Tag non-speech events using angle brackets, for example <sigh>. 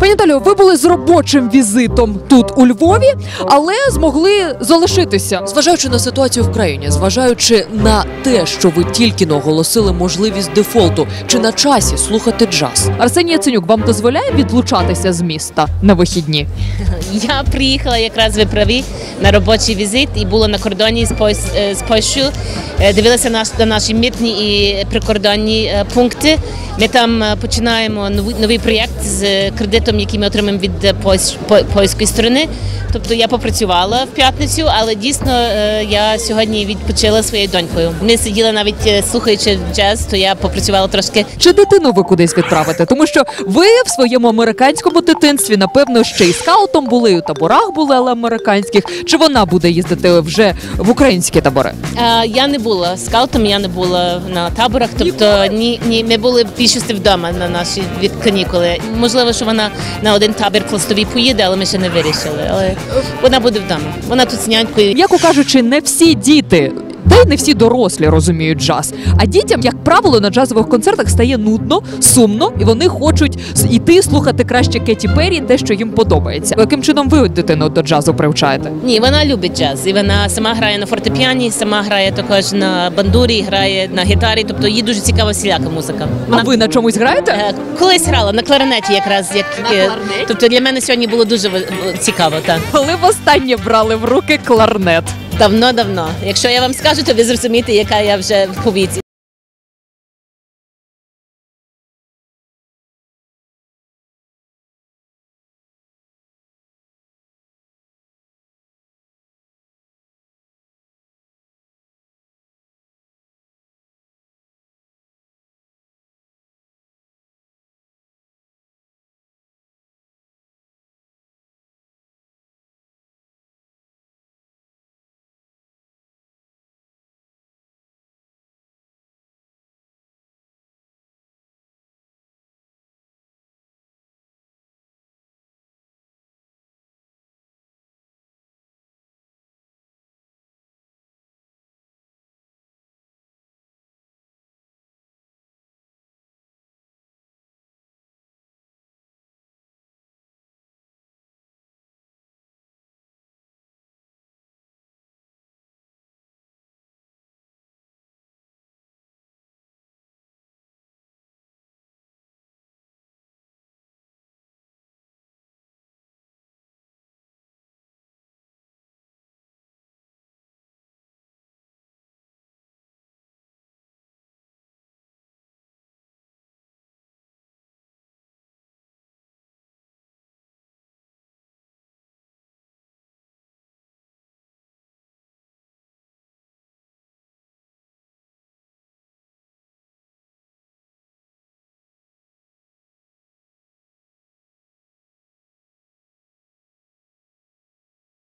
Пані Наталю, ви були з робочим візитом тут у Львові, але змогли залишитися. Зважаючи на ситуацію в країні, зважаючи на те, що ви тільки но оголосили можливість дефолту, чи на часі слухати джаз? Арсеній Яценюк вам дозволяє відлучатися з міста на вихідні? <laughs> Я приїхала якраз ви праві на робочий візит і була на кордоні з е, Польщею. Е, Дивилася наш, на наші митні і прикордонні е, пункти. Ми там починаємо новий, новий проєкт з кредитом, який ми отримаємо від польсь- польської сторони. Тобто я попрацювала в п'ятницю, але дійсно я сьогодні відпочила своєю донькою. Ми сиділи навіть слухаючи джаз, то я попрацювала трошки Чи дитину ви кудись відправите? Тому що ви в своєму американському дитинстві, напевно, ще й скаутом були, у таборах були, але американських. Чи вона буде їздити вже в українські табори? Е, Я не була скаутом, я не була на таборах. Тобто ні, ні, ми були більшості вдома на наші від канікули. Можливо, що вона на один табір пластовий поїде, але ми ще не вирішили. Але вона буде вдома. Вона тут з нянькою. Яку кажучи, не всі діти. Та й не всі дорослі розуміють джаз. А дітям, як правило, на джазових концертах стає нудно, сумно, і вони хочуть іти слухати краще Кеті Перрі, те, що їм подобається. Яким чином ви дитину до джазу привчаєте? Ні, вона любить джаз. І вона сама грає на фортепіані, сама грає також на бандурі, грає на гітарі. Тобто їй дуже цікава всіляка музика. А ви на чомусь граєте? Е, Колись грала на кларнеті, якраз як е, тобто для мене сьогодні було дуже цікаво. Так. Коли востаннє брали в руки кларнет? Давно-давно. Якщо я вам скажу, то ви зрозумієте, яка я вже в повіці.